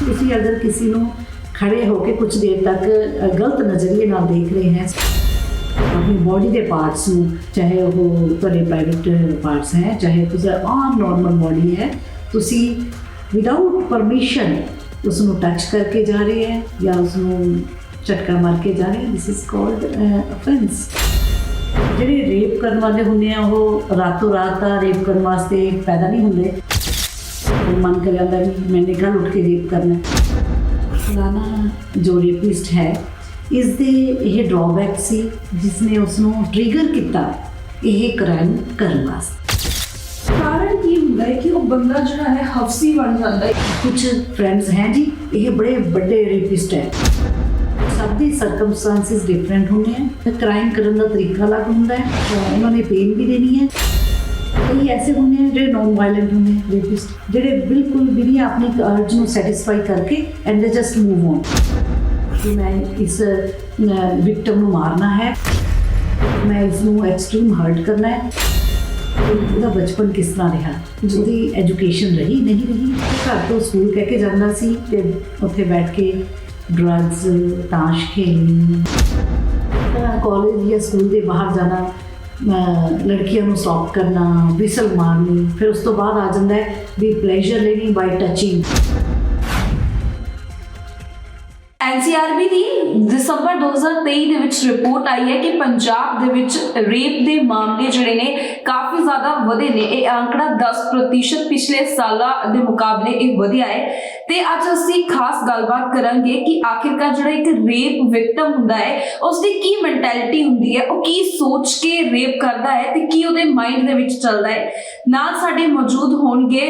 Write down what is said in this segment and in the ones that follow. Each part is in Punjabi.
ਤੁਸੀਂ ਅਗਰ ਕਿਸੇ ਨੂੰ ਖੜੇ ਹੋ ਕੇ ਕੁਝ ਦੇਰ ਤੱਕ ਗਲਤ ਨਜ਼ਰੀਏ ਨਾਲ ਦੇਖ ਰਹੇ ਹੈ, ਆਪਣੀ ਬੋਡੀ ਦੇ ਪਾਰਟਸ ਨੂੰ, ਚਾਹੇ ਉਹ ਤੁਹਾਡੇ ਪ੍ਰਾਈਵੇਟ ਪਾਰਟਸ ਹੈ, ਚਾਹੇ ਤੁਸੀਂ ਆਮ ਨਾਰਮਲ ਬੋਡੀ ਹੈ, ਤੁਸੀਂ ਵਿਦਆਊਟ ਪਰਮਿਸ਼ਨ ਉਸ ਨੂੰ ਟੱਚ ਕਰਕੇ ਜਾ ਰਹੇ ਹੈ ਜਾਂ ਉਸ ਨੂੰ ਝਟਕਾ ਮਾਰ ਕੇ ਜਾ ਰਹੇ ਦਿਸ ਇਜ਼ ਕਾਲਡ ਅਫੈਂਸ ਜਿਹੜੇ ਰੇਪ ਕਰਨ ਵਾਲੇ ਹੁੰਦੇ ਆ, ਉਹ ਰਾਤੋਂ ਰਾਤ ਦਾ ਰੇਪ ਕਰਨ ਵਾਸਤੇ ਪੈਦਾ ਨਹੀਂ ਹੁੰਦੇ। ਉਹ ਮਨ ਕਰ ਜਾਂਦਾ ਵੀ ਮੈਨੇ ਕੱਲ ਉੱਠ ਕੇ ਰੇਪ ਕਰਨਾ ਹੈ। ਜੋ ਰੇਪਿਸਟ ਹੈ ਇਸ ਦੇ ਇਹ ਡਰਾਬੈਕ ਸੀ ਜਿਸ ਨੇ ਉਸ ਨੂੰ ਟ੍ਰਿਗਰ ਕੀਤਾ ਇਹ ਕ੍ਰਾਈਮ ਕਰਨ ਵਾਸਤੇ। ਕਾਰਨ ਕੀ ਹੁੰਦਾ ਹੈ ਕਿ ਉਹ ਬੰਦਾ ਜਿਹੜਾ ਹੈ, ਹਫਸੀ ਬਣ ਜਾਂਦਾ ਹੈ। ਕੁਝ ਫਰੈਂਡਸ ਹੈ ਜੀ, ਇਹ ਬੜੇ ਵੱਡੇ ਰੇਪਿਸਟ ਹੈ। ਸਭ ਦੀ ਸਰਕਮਸਟੈਂਸਸ ਡਿਫਰੈਂਟ ਹੁੰਦੇ ਹੈ। ਕ੍ਰਾਈਮ ਕਰਨ ਦਾ ਤਰੀਕਾ ਅਲੱਗ ਹੁੰਦਾ ਹੈ। ਉਹਨਾਂ ਨੇ ਪੇਨ ਵੀ ਦੇਣੀ ਹੈ। ਕਈ ਐਸੇ ਹੁੰਦੇ ਹੈ ਜਿਹੜੇ ਨੋਨ ਵਾਇਲੈਂਟ ਹੁੰਦੇ ਹੈ ਰੇਪਿਸਟ ਜਿਹੜੇ ਬਿਲਕੁਲ ਵੀ ਨਹੀਂ, ਆਪਣੀ ਅਰਜ ਨੂੰ ਸੈਟੀਸਫਾਈ ਕਰਕੇ and they just move on ਕਿ ਮੈਂ ਇਸ ਵਿਕਟਮ ਨੂੰ ਮਾਰਨਾ ਹੈ, ਮੈਂ ਇਸ ਨੂੰ ਐਕਸਟ੍ਰੀਮ ਹਰਟ ਕਰਨਾ ਹੈ। ਉਹਦਾ ਬਚਪਨ ਕਿਸ ਤਰ੍ਹਾਂ ਰਿਹਾ? ਜਿਹਦੀ ਐਜੂਕੇਸ਼ਨ ਰਹੀ, ਨਹੀਂ ਰਹੀ? ਘਰ ਤੋਂ ਸਕੂਲ ਕਹਿ ਕੇ ਜਾਂਦਾ ਸੀ ਤੇ ਉੱਥੇ ਬੈਠ ਕੇ ਡਰੱਗਸ ਤਾਸ਼ ਖੇਲਣੀ ਕਾਲਜ ਜਾਂ ਸਕੂਲ ਦੇ ਬਾਹਰ ਜਾਣਾ ਲੜਕੀਆਂ ਨੂੰ ਸਟਾਪ ਕਰਨਾ ਵਿਸਲ ਮਾਰਨੀ, ਫਿਰ ਉਸ ਤੋਂ ਬਾਅਦ ਆ ਜਾਂਦਾ ਹੈ ਵੀ ਪਲੇਜ਼ਰ ਲੈਣੀ ਬਾਈ ਟੱਚਿੰਗ ਐਨਸੀਆਰਬੀ ਦੀ ਦਸੰਬਰ 2023 ਦੇ ਵਿੱਚ ਰਿਪੋਰਟ ਆਈ ਹੈ ਕਿ ਪੰਜਾਬ ਦੇ ਵਿੱਚ ਰੇਪ ਦੇ ਮਾਮਲੇ ਜਿਹੜੇ ਨੇ ਕਾਫੀ ਜ਼ਿਆਦਾ ਵਧੇ ਨੇ। ਇਹ ਅੰਕੜਾ 10% ਪਿਛਲੇ ਸਾਲਾਂ ਦੇ ਮੁਕਾਬਲੇ ਇਹ ਵਧਿਆ ਹੈ। ਤੇ ਅੱਜ ਅਸੀਂ ਖਾਸ ਗੱਲਬਾਤ ਕਰਾਂਗੇ ਕਿ ਆਖਿਰਕਾਰ ਜਿਹੜਾ ਇੱਕ ਰੇਪ ਵਿਕਟਮ ਹੁੰਦਾ ਹੈ ਉਸ ਦੀ ਕੀ ਮੈਂਟੈਲਿਟੀ ਹੁੰਦੀ ਹੈ, ਉਹ ਕੀ ਸੋਚ ਕੇ ਰੇਪ ਕਰਦਾ ਹੈ ਤੇ ਕੀ ਉਹਦੇ ਮਾਈਂਡ ਦੇ ਵਿੱਚ ਚੱਲਦਾ ਹੈ। ਨਾਲ ਸਾਡੇ ਮੌਜੂਦ ਹੋਣਗੇ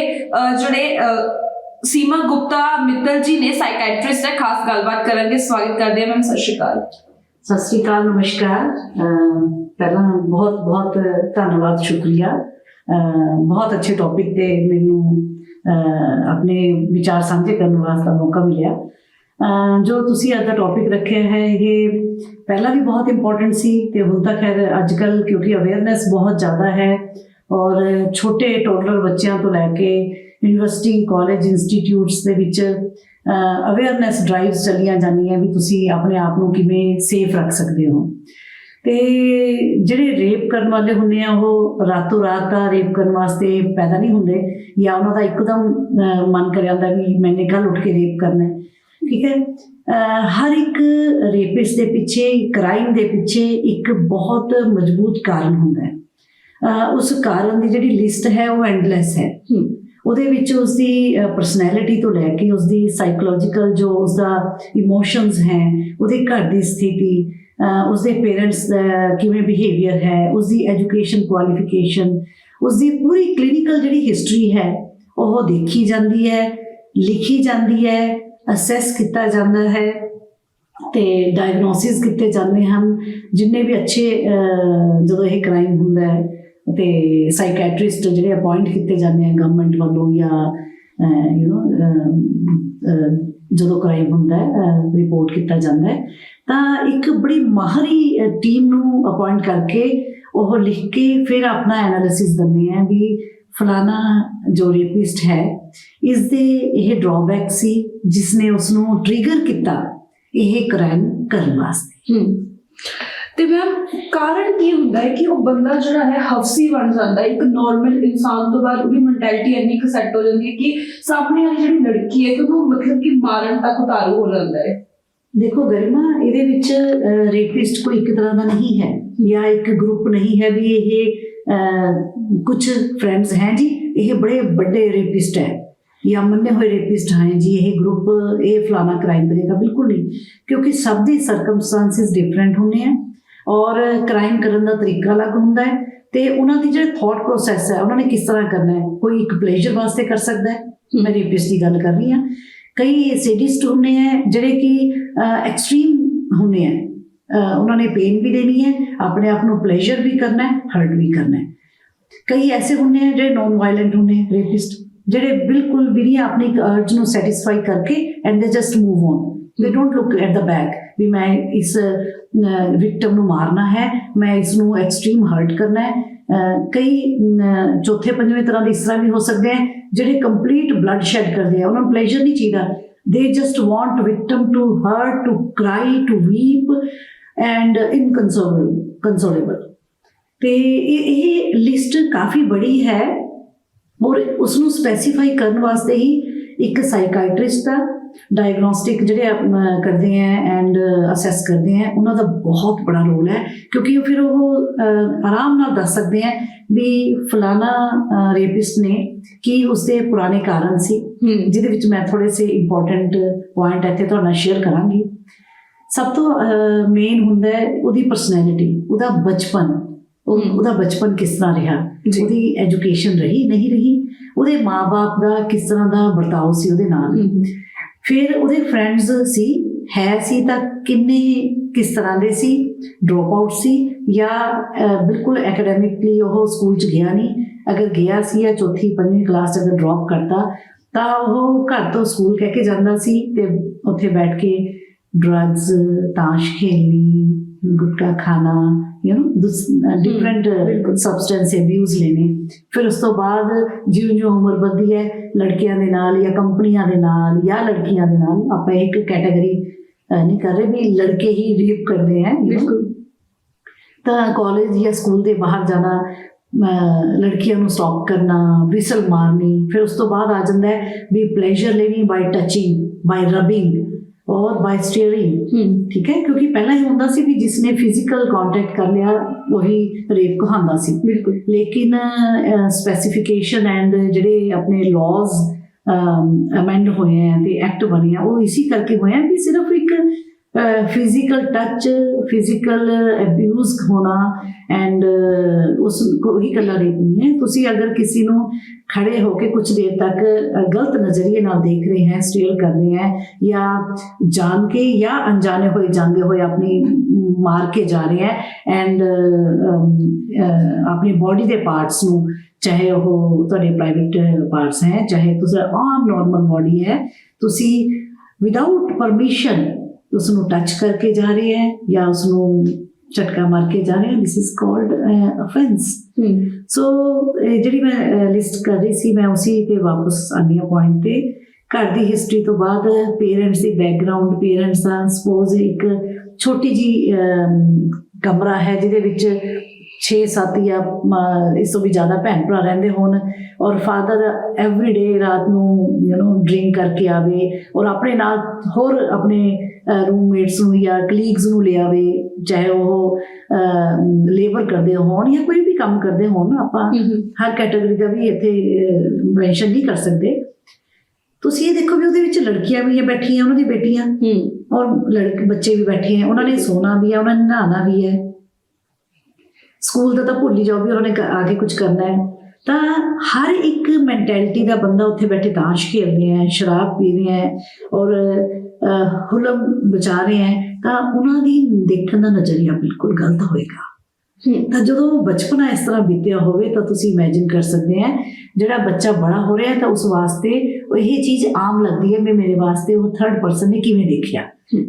ਜਿਹੜੇ ਸੀਮਾ ਗੁਪਤਾ, ਮਿੱਤਲ ਜੀ ਨੇ ਸਾਈਕੈਟ੍ਰਿਸਟ ਹੈ ਖਾਸ ਗੱਲਬਾਤ ਕਰਾਂਗੇ। ਸਵਾਗਤ ਕਰਦੇ ਹਾਂ ਮੈਮ, ਸਤਿ ਸ਼੍ਰੀ ਅਕਾਲ। ਸਤਿ ਸ੍ਰੀ ਅਕਾਲ, ਨਮਸਕਾਰ। ਪਹਿਲਾਂ ਬਹੁਤ ਬਹੁਤ ਧੰਨਵਾਦ, ਸ਼ੁਕਰੀਆ। ਬਹੁਤ ਅੱਛੇ ਟੌਪਿਕ ਤੇ ਮੈਨੂੰ ਆਪਣੇ ਵਿਚਾਰ ਸਾਂਝੇ ਕਰਨ ਵਾਸਤੇ ਮੌਕਾ ਮਿਲਿਆ। ਜੋ ਤੁਸੀਂ ਅੱਜ ਦਾ ਟੌਪਿਕ ਰੱਖਿਆ ਹੈ, ਇਹ ਪਹਿਲਾਂ ਵੀ ਬਹੁਤ ਇੰਪੋਰਟੈਂਟ ਸੀ ਤੇ ਹੁਣ ਤਾਂ ਖੈਰ ਅੱਜ ਕੱਲ ਕਿਉਂਕਿ ਅਵੇਅਰਨੈਸ ਬਹੁਤ ਜ਼ਿਆਦਾ ਹੈ ਔਰ ਛੋਟੇ ਟੋਡਲਰ ਬੱਚਿਆਂ ਤੋਂ ਲੈ ਕੇ ਯੂਨੀਵਰਸਿਟੀ ਕਾਲਜ ਇੰਸਟੀਚਿਊਟਸ ਦੇ ਵਿੱਚ ਅਵੇਅਰਨੈਸ ਡਰਾਈਵਸ ਚੱਲੀਆਂ ਜਾਂਦੀਆਂ ਵੀ ਤੁਸੀਂ ਆਪਣੇ ਆਪ ਨੂੰ ਕਿਵੇਂ ਸੇਫ ਰੱਖ ਸਕਦੇ ਹੋ। ਤੇ ਜਿਹੜੇ ਰੇਪ ਕਰਨ ਵਾਲੇ ਹੁੰਦੇ ਆ, ਉਹ ਰਾਤੋਂ ਰਾਤ ਦਾ ਰੇਪ ਕਰਨ ਵਾਸਤੇ ਪੈਦਾ ਨਹੀਂ ਹੁੰਦੇ ਜਾਂ ਉਹਨਾਂ ਦਾ ਇੱਕਦਮ ਮਨ ਕਰ ਜਾਂਦਾ ਵੀ ਮੈਨੇ ਕੱਲ ਉੱਠ ਕੇ ਰੇਪ ਕਰਨਾ ਹੈ। ਠੀਕ ਹੈ? ਹਰ ਇੱਕ ਰੇਪਿਸਟ ਦੇ ਪਿੱਛੇ ਕ੍ਰਾਈਮ ਦੇ ਪਿੱਛੇ ਇੱਕ ਬਹੁਤ ਮਜ਼ਬੂਤ ਕਾਰਨ ਹੁੰਦਾ ਹੈ। ਉਸ ਕਾਰਨ ਦੀ ਜਿਹੜੀ ਲਿਸਟ ਹੈ, ਉਹ ਐਂਡਲੈਸ ਹੈ। ਉਹਦੇ ਵਿੱਚ ਉਸ ਦੀ ਪਰਸਨੈਲਿਟੀ ਤੋਂ ਲੈ ਕੇ ਉਸ ਦੀ ਸਾਈਕੋਲੋਜੀਕਲ ਜੋ ਉਸ ਦਾ ਇਮੋਸ਼ਨਸ ਹੈ, ਉਹਦੇ ਘਰ ਦੀ ਸਥਿਤੀ, ਅਹ ਉਸ ਦੇ ਪੇਰੈਂਟਸ ਦਾ ਕਿਵੇਂ ਬਿਹੇਵੀਅਰ ਹੈ ਉਸ ਦੀ ਐਜੂਕੇਸ਼ਨ ਕੁਆਲੀਫਿਕੇਸ਼ਨ ਉਸ ਦੀ ਪੂਰੀ ਕਲੀਨਿਕਲ ਜਿਹੜੀ ਹਿਸਟਰੀ ਹੈ, ਉਹ ਦੇਖੀ ਜਾਂਦੀ ਹੈ, ਲਿਖੀ ਜਾਂਦੀ ਹੈ ਅਸੈਸ ਕੀਤਾ ਜਾਂਦਾ ਹੈ ਤੇ ਡਾਇਗਨੋਸਿਸ ਕੀਤੇ ਜਾਂਦੇ ਹਨ, ਜਿੰਨੇ ਵੀ ਅੱਛੇ ਜਦੋਂ ਇਹ ਕ੍ਰਾਈਮ ਹੁੰਦਾ ਹੈ ਤੇ ਸਾਈਕੈਟ੍ਰਿਸਟ ਜਿਹੜੇ ਅਪਾਇੰਟ ਕੀਤੇ ਜਾਂਦੇ ਆ ਗਵਰਨਮੈਂਟ ਵੱਲੋਂ ਜਾਂ ਯੂ نو ਜਦੋਂ ਕ੍ਰਾਈਮ ਹੁੰਦਾ ਹੈ ਰਿਪੋਰਟ ਕੀਤਾ ਜਾਂਦਾ ਹੈ, ਤਾਂ ਇੱਕ ਬੜੀ ਮਾਹਰੀ ਟੀਮ ਨੂੰ ਅਪਾਇੰਟ ਕਰਕੇ ਉਹ ਲਿਖ ਕੇ ਫਿਰ ਆਪਣਾ ਐਨਾਲਿਸਿਸ ਦਿੰਦੇ ਆ ਵੀ ਫਲਾਣਾ ਜੋ ਰੇਪਿਸਟ ਹੈ ਇਸ ਦੇ ਇਹ ਡਰਾਬੈਕ ਸੀ ਜਿਸ ਨੇ ਉਸ ਨੂੰ ਟ੍ਰਿਗਰ ਕੀਤਾ ਇਹ ਕ੍ਰਾਈਮ ਕਰਨ ਵਾਸਤੇ। ਹਮ ਤੇ ਮੈਮ ਕਾਰਨ ਕੀ ਹੁੰਦਾ ਹੈ ਕਿ ਉਹ ਬੰਦਾ ਜਿਹੜਾ ਹੈ ਹਫਸੀ ਬਣ ਜਾਂਦਾ ਹੈ, ਇੱਕ ਨਾਰਮਲ ਇਨਸਾਨ ਤੋਂ ਬਾਅਦ ਉਹਦੀ ਮੈਂਟੈਲਿਟੀ ਇੰਨੀ ਕੁ ਸੈੱਟ ਹੋ ਜਾਂਦੀ ਹੈ ਕਿ ਸਾਹਮਣੇ ਵਾਲੀ ਜਿਹੜੀ ਲੜਕੀ ਹੈ ਕਿ ਉਹਨੂੰ ਮਤਲਬ ਕਿ ਮਾਰਨ ਤੱਕ ਉਤਾਰੂ ਹੋ ਜਾਂਦਾ ਹੈ। ਦੇਖੋ, ਗਰਿਮਾ, ਇਹਦੇ ਵਿੱਚ ਰੇਪਿਸਟ ਕੋਈ ਇੱਕ ਤਰ੍ਹਾਂ ਦਾ ਨਹੀਂ ਹੈ, ਜਾਂ ਇੱਕ ਗਰੁੱਪ ਨਹੀਂ ਹੈ ਵੀ ਇਹ ਕੁਝ ਫਰੈਂਡਸ ਹੈ ਜੀ, ਇਹ ਬੜੇ ਵੱਡੇ ਰੇਪਿਸਟ ਹੈ, ਜਾਂ ਮੰਨੇ ਹੋਏ ਰੇਪਿਸਟ ਹੈ ਜੀ, ਇਹ ਗਰੁੱਪ ਇਹ ਫਲਾਣਾ ਕ੍ਰਾਈਮ ਕਰੇਗਾ, ਬਿਲਕੁਲ ਨਹੀਂ, ਕਿਉਂਕਿ ਸਭ ਦੇ ਸਰਕਮਸਟੈਂਸਸ ਡਿਫਰੈਂਟ ਹੁੰਦੇ ਆ। ਔਰ ਕ੍ਰਾਈਮ ਕਰਨ ਦਾ ਤਰੀਕਾ ਅਲੱਗ ਹੁੰਦਾ ਹੈ ਤੇ ਉਹਨਾਂ ਦੀ ਜਿਹੜੇ ਥਾਟ ਪ੍ਰੋਸੈਸ ਹੈ ਉਹਨਾਂ ਨੇ ਕਿਸ ਤਰ੍ਹਾਂ ਕਰਨਾ ਹੈ? ਕੋਈ ਇੱਕ ਪਲੇਜ਼ਰ ਵਾਸਤੇ ਕਰ ਸਕਦਾ ਹੈ? ਮੈਂ ਰੇਪਿਸਟ ਦੀ ਗੱਲ ਕਰ ਰਹੀ ਹਾਂ। ਕਈ ਸੈਡਿਸਟ ਹੁੰਦੇ ਆ ਜਿਹੜੇ ਕਿ ਐਕਸਟ੍ਰੀਮ ਹੁੰਦੇ ਆ ਅਹ ਉਹਨਾਂ ਨੇ ਪੇਨ ਵੀ ਦੇਣੀ ਹੈ ਆਪਣੇ ਆਪ ਨੂੰ ਪਲੇਜ਼ਰ ਵੀ ਕਰਨਾ ਹੈ ਹਰਟ ਵੀ ਕਰਨਾ ਹੈ। ਕਈ ਐਸੇ ਹੁੰਦੇ ਆ ਜਿਹੜੇ ਨਾਨ ਵਾਇਲੈਂਟ ਹੁੰਦੇ ਰੇਪਿਸਟ ਜਿਹੜੇ ਬਿਲਕੁਲ ਵੀ ਨਹੀਂ ਆਪਣੀ ਅਰਜ ਨੂੰ ਸੈਟੀਸਫਾਈ ਕਰਕੇ and they just move on they don't look at the back ਵੀ ਮੈਂ ਇਸ ਵਿਕਟਮ ਨੂੰ ਮਾਰਨਾ ਹੈ ਮੈਂ ਇਸ ਨੂੰ ਐਕਸਟ੍ਰੀਮ ਹਰਟ ਕਰਨਾ ਹੈ। ਕਈ ਚੌਥੇ ਪੰਜਵੇਂ ਤਰ੍ਹਾਂ ਦੇ ਇਸ ਤਰ੍ਹਾਂ ਵੀ ਹੋ ਸਕਦੇ ਆ ਜਿਹੜੇ ਕੰਪਲੀਟ ਬਲੱਡ ਸ਼ੈਡ ਕਰਦੇ ਆ। ਉਹਨਾਂ ਨੂੰ ਪਲੇਜ਼ਰ ਨਹੀਂ ਚਾਹੀਦਾ। They just want victim to hurt to cry to weep and inconsolable consolable. ਤੇ ਇਹ ਇਹ ਲਿਸਟ ਕਾਫੀ ਬੜੀ ਹੈ ਔਰ ਉਸ ਨੂੰ ਸਪੈਸੀਫਾਈ ਕਰਨ ਵਾਸਤੇ ਹੀ ਇੱਕ ਸਾਈਕਾਇਟ੍ਰਿਸਟ ਦਾ ਡਾਇਗਨੋਸਟਿਕ ਜਿਹੜੇ ਕਰਦੇ ਹੈ ਐਂਡ ਅਸੈਸ ਕਰਦੇ ਹੈ ਉਹਨਾਂ ਦਾ ਬਹੁਤ ਬੜਾ ਰੋਲ ਹੈ ਕਿਉਂਕਿ ਉਹ ਫਿਰ ਉਹ ਆਰਾਮ ਨਾਲ ਦੱਸ ਸਕਦੇ ਹੈ ਵੀ ਫਲਾਣਾ ਰੇਪਿਸਟ ਨੇ ਕੀ ਉਸਦੇ ਪੁਰਾਣੇ ਕਾਰਨ ਸੀ ਜਿਹਦੇ ਵਿੱਚ ਮੈਂ ਥੋੜੇ ਸੇ ਇੰਪੋਰਟੈਂਟ ਪੁਆਇੰਟ ਇੱਥੇ ਤੁਹਾਡੇ ਨਾਲ ਸ਼ੇਅਰ ਕਰਾਂਗੀ ਸਭ ਤੋਂ ਮੇਨ ਹੁੰਦਾ ਹੈ ਉਹਦੀ ਪਰਸਨੈਲਿਟੀ ਉਹਦਾ ਬਚਪਨ। ਉਹਦਾ ਬਚਪਨ ਕਿਸ ਤਰ੍ਹਾਂ ਰਿਹਾ। ਉਹਦੀ ਐਜੂਕੇਸ਼ਨ ਰਹੀ ਨਹੀਂ ਰਹੀ ਉਹਦੇ ਮਾਪੇ ਦਾ ਕਿਸ ਤਰ੍ਹਾਂ ਦਾ ਵਰਤਾਓ ਸੀ ਉਹਦੇ ਨਾਲ ਫਿਰ ਉਹਦੇ ਫਰੈਂਡਸ ਸੀ, ਹੈ ਸੀ ਤਾਂ ਕਿੰਨੇ, ਕਿਸ ਤਰ੍ਹਾਂ ਦੇ ਸੀ? ਡ੍ਰੌਪ ਆਊਟ ਸੀ ਜਾਂ ਬਿਲਕੁਲ ਐਕੈਡੈਮਿਕਲੀ ਉਹ ਸਕੂਲ ਚ ਗਿਆ ਨਹੀਂ। ਅਗਰ ਗਿਆ ਸੀ ਜਾਂ ਚੌਥੀ, ਪੰਜਵੀਂ ਕਲਾਸ ਅਗਰ ਡ੍ਰੌਪ ਕਰਤਾ, ਤਾਂ ਉਹ ਘਰ ਤੋਂ ਸਕੂਲ ਕਹਿ ਕੇ ਜਾਂਦਾ ਸੀ ਤੇ ਉੱਥੇ ਬੈਠ ਕੇ ਡਰੱਗਸ ਤਾਸ਼ ਖੇਲਣੀ, ਗੁਟਕਾ ਖਾਣਾ you know different. Substance abuse ਲੈਣੇ ਫਿਰ ਉਸ ਤੋਂ ਬਾਅਦ ਜਿਉਂ ਜਿਉਂ ਉਮਰ ਵੱਧਦੀ ਹੈ ਲੜਕਿਆਂ ਦੇ ਨਾਲ ਜਾਂ ਕੰਪਨੀਆਂ ਦੇ ਨਾਲ ਜਾਂ ਲੜਕੀਆਂ ਦੇ ਨਾਲ ਆਪਾਂ ਇੱਕ ਕੈਟਾਗਰੀ ਨਹੀਂ ਕਰ ਰਹੇ ਵੀ ਲੜਕੇ ਹੀ ਰੇਪ ਕਰਦੇ ਹੈ ਬਿਲਕੁਲ ਤਾਂ ਕਾਲਜ ਜਾਂ ਸਕੂਲ ਦੇ ਬਾਹਰ ਜਾਣਾ ਲੜਕੀਆਂ ਨੂੰ ਸਟਾਪ ਕਰਨਾ ਵਿਸਲ ਮਾਰਨੀ ਫਿਰ ਉਸ ਤੋਂ ਬਾਅਦ ਆ ਜਾਂਦਾ ਹੈ ਵੀ ਪਲੇਜ਼ਰ ਲੈਣੀ ਬਾਈ ਟੱਚਿੰਗ ਬਾਈ ਰਬਿੰਗ ਔਰ ਬਾਈ ਸਟੀਅਰਿੰਗ ਹੂੰ ਠੀਕ ਹੈ ਕਿਉਂਕਿ ਪਹਿਲਾਂ ਇਹ ਹੁੰਦਾ ਸੀ ਵੀ ਜਿਸਨੇ ਫਿਜ਼ੀਕਲ ਕੰਟੈਕਟ ਕਰ ਲਿਆ ਉਹੀ ਰੇਪ ਕਹਾਂਦਾ ਸੀ ਬਿਲਕੁਲ ਲੇਕਿਨ ਸਪੈਸੀਫਿਕੇਸ਼ਨ ਐਂਡ ਜਿਹੜੇ ਆਪਣੇ ਲਾਜ਼ ਅਮੈਂਡ ਹੋਏ ਆ ਤੇ ਐਕਟ ਬਣੇ ਆ ਉਹ ਇਸੇ ਕਰਕੇ ਹੋਏ ਆ ਕਿ ਸਿਰਫ ਇੱਕ ਫਿਜ਼ੀਕਲ ਟੱਚ ਫਿਜ਼ੀਕਲ ਅਬਿਊਜ਼ ਹੋਣਾ ਐਂਡ ਉਸ ਕੋਈ ਇਕੱਲਾ ਰੇਪ ਨਹੀਂ ਹੈ। ਤੁਸੀਂ ਅਗਰ ਕਿਸੇ ਨੂੰ ਖੜੇ ਹੋ ਕੇ ਕੁਝ ਦੇਰ ਤੱਕ ਗਲਤ ਨਜ਼ਰੀਏ ਨਾਲ ਦੇਖ ਰਹੇ ਹੈ ਸਟੇਅਰ ਕਰ ਰਹੇ ਹੈ, ਜਾਂ ਜਾਣ ਕੇ ਜਾਂ ਅਣਜਾਣੇ ਹੋਏ ਜਾਂਦੇ ਹੋਏ ਆਪਣੀ ਮਾਰ ਕੇ ਜਾ ਰਹੇ ਹੈ ਐਂਡ ਆਪਣੀ ਬਾਡੀ ਦੇ ਪਾਰਟਸ ਨੂੰ, ਚਾਹੇ ਉਹ ਤੁਹਾਡੇ ਪ੍ਰਾਈਵੇਟ ਪਾਰਟਸ ਹੈ, ਚਾਹੇ ਤੁਸੀਂ ਆਮ ਨਾਰਮਲ ਬਾਡੀ ਹੈ, ਤੁਸੀਂ ਵਿਦਆਊਟ ਪਰਮਿਸ਼ਨ ਉਸ ਨੂੰ ਟੱਚ ਕਰਕੇ ਜਾ ਰਹੇ ਹੈ ਜਾਂ ਉਸ ਨੂੰ ਝਟਕਾ ਮਾਰ ਕੇ ਜਾ ਰਹੇ ਹੈ। This is called offence so ਜਿਹੜੀ ਮੈਂ ਲਿਸਟ ਕਰ ਰਹੀ ਸੀ ਮੈਂ ਉਸੇ ਤੇ ਵਾਪਸ ਆਨੀ ਆ ਪੁਆਇੰਟ ਤੇ। ਘਰ ਦੀ ਹਿਸਟਰੀ ਤੋਂ ਬਾਅਦ ਪੇਰੈਂਟਸ ਦੀ ਬੈਕਗ੍ਰਾਉਂਡ ਪੇਰੈਂਟਸ ਦਾ ਸਪੋਜ਼ ਇੱਕ ਛੋਟੀ ਜੀ ਕਮਰਾ ਹੈ ਜਿਹਦੇ ਵਿੱਚ 6-7 ਜਾਂ ਇਸ ਤੋਂ ਵੀ ਜ਼ਿਆਦਾ ਭੈਣ ਭਰਾ ਰਹਿੰਦੇ ਹੋਣ ਔਰ ਫਾਦਰ ਐਵਰੀ ਡੇ ਰਾਤ ਨੂੰ ਯੂ نو ਡਰਿੰਕ ਕਰਕੇ ਆਵੇ ਔਰ ਆਪਣੇ ਨਾਲ ਹੋਰ ਆਪਣੇ ਰੂਮਮੇਟਸ ਨੂੰ ਜਾਂ ਕਲੀਗਸ ਨੂੰ ਲਿਆਵੇ ਚਾਹੇ ਉਹ ਲੇਬਰ ਕਰਦੇ ਹੋਣ ਜਾਂ ਕੋਈ ਵੀ ਕੰਮ ਕਰਦੇ ਹੋਣ ਆਪਾਂ ਹਰ ਕੈਟਾਗਰੀ ਦਾ ਵੀ ਇੱਥੇ ਮੈਂਸ਼ਨ ਨਹੀਂ ਕਰ ਸਕਦੇ। ਤੁਸੀਂ ਇਹ ਦੇਖੋ ਵੀ ਉਹਦੇ ਵਿੱਚ ਲੜਕੀਆਂ ਵੀ ਹੈ ਬੈਠੀਆਂ ਉਹਨਾਂ ਦੀ ਬੇਟੀਆਂ। ਹੂੰ ਔਰ ਲੜਕੇ ਬੱਚੇ ਵੀ ਬੈਠੇ ਹੈ ਉਹਨਾਂ ਨੇ ਸੋਣਾ ਵੀ ਹੈ ਉਹਨਾਂ ਨੇ ਨਹਾਉਣਾ ਵੀ ਹੈ। ਸਕੂਲ ਦਾ ਤਾਂ ਭੁੱਲ ਹੀ ਜਾਓ ਵੀ ਉਹਨਾਂ ਨੇ ਕ- ਆ ਕੇ ਕੁਝ ਕਰਨਾ ਹੈ। ਤਾਂ ਹਰ ਇੱਕ ਮੈਂਟੈਲਿਟੀ ਦਾ ਬੰਦਾ ਉੱਥੇ ਬੈਠੇ ਤਾਸ਼ ਖੇਡ ਰਿਹਾ ਹੈ, ਸ਼ਰਾਬ ਪੀ ਰਿਹਾ ਹੈ ਔਰ ਹੁਲਮ ਬਚਾ ਰਿਹਾ ਹੈ। ਤਾਂ ਉਹਨਾਂ ਦੀ ਦੇਖਣ ਦਾ ਨਜ਼ਰੀਆ ਬਿਲਕੁਲ ਗਲਤ ਹੋਏਗਾ। ਤਾਂ ਜਦੋਂ ਬਚਪਨਾ ਇਸ ਤਰ੍ਹਾਂ ਬੀਤਿਆ ਹੋਵੇ ਤਾਂ ਤੁਸੀਂ ਇਮੇਜਿਨ ਕਰ ਸਕਦੇ ਆ ਜਿਹੜਾ ਬੱਚਾ ਬੜਾ ਹੋ ਰਿਹਾ ਤਾਂ ਉਸ ਵਾਸਤੇ ਇਹ ਚੀਜ਼ ਆਮ ਲੱਗਦੀ ਹੈ ਵੀ ਮੇਰੇ ਵਾਸਤੇ ਉਹ ਥਰਡ ਪਰਸਨ ਨੇ ਕਿਵੇਂ ਦੇਖਿਆ।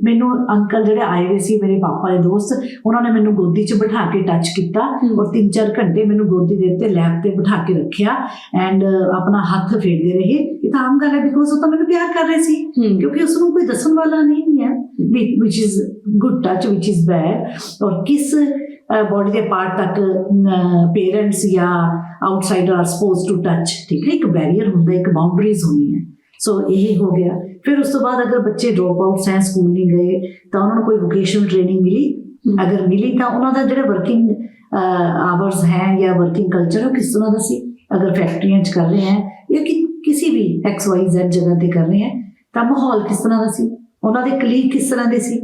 ਮੈਨੂੰ ਅੰਕਲ ਜਿਹੜੇ ਆਏ ਹੋਏ ਸੀ ਮੇਰੇ ਪਾਪਾ ਦੇ ਦੋਸਤ ਉਹਨਾਂ ਨੇ ਮੈਨੂੰ ਗੋਦੀ 'ਚ ਬਿਠਾ ਕੇ ਟੱਚ ਕੀਤਾ। ਔਰ 3-4 ਘੰਟੇ ਮੈਨੂੰ ਗੋਦੀ ਦੇ ਉੱਤੇ ਲੈਪ ਤੇ ਬਿਠਾ ਕੇ ਰੱਖਿਆ ਐਂਡ ਆਪਣਾ ਹੱਥ ਫੇਰਦੇ ਰਹੇ ਇਹ ਤਾਂ ਆਮ ਗੱਲ ਹੈ ਬਿਕੋਜ਼ ਉਹ ਤਾਂ ਮੈਨੂੰ ਪਿਆਰ ਕਰ ਰਹੇ ਸੀ ਕਿਉਂਕਿ ਉਸ ਨੂੰ ਕੋਈ ਦੱਸਣ ਵਾਲਾ ਨਹੀਂ ਹੈ which is good touch which is bad ਔਰ ਕਿਸ ਬੋਡੀ ਦੇ ਪਾਰਟ ਤੱਕ ਪੇਰੈਂਟਸ ਜਾਂ outsider are suppose to touch ਠੀਕ ਹੈ? ਇੱਕ ਬੈਰੀਅਰ ਹੁੰਦਾ, ਇੱਕ ਬਾਉਂਡਰੀਜ਼ ਹੁੰਦੀ ਹੈ। ਸੋ ਇਹ ਹੋ ਗਿਆ। ਫਿਰ ਉਸ ਤੋਂ ਬਾਅਦ ਅਗਰ ਬੱਚੇ ਡ੍ਰੌਪ ਆਊਟਸ ਹੈ, ਸਕੂਲ ਨਹੀਂ ਗਏ, ਤਾਂ ਉਹਨਾਂ ਨੂੰ ਕੋਈ ਵੋਕੇਸ਼ਨਲ ਟ੍ਰੇਨਿੰਗ ਮਿਲੀ? ਅਗਰ ਮਿਲੀ, ਤਾਂ ਉਹਨਾਂ ਦਾ ਜਿਹੜਾ ਵਰਕਿੰਗ ਆਵਰਸ ਹੈ ਜਾਂ ਵਰਕਿੰਗ ਕਲਚਰ ਉਹ ਕਿਸ ਤਰ੍ਹਾਂ ਦਾ ਸੀ? ਅਗਰ ਫੈਕਟਰੀਆਂ 'ਚ ਕਰ ਰਹੇ ਹੈ ਜਾਂ ਕਿਸੇ ਵੀ ਐਕਸ ਵਾਈ ਜ਼ੈਡ ਜਗ੍ਹਾ ਤੇ ਕਰ ਰਹੇ ਹੈ, ਤਾਂ ਮਾਹੌਲ ਕਿਸ ਤਰ੍ਹਾਂ ਦਾ ਸੀ? ਉਹਨਾਂ ਦੇ ਕਲੀਗ ਕਿਸ ਤਰ੍ਹਾਂ ਦੇ ਸੀ?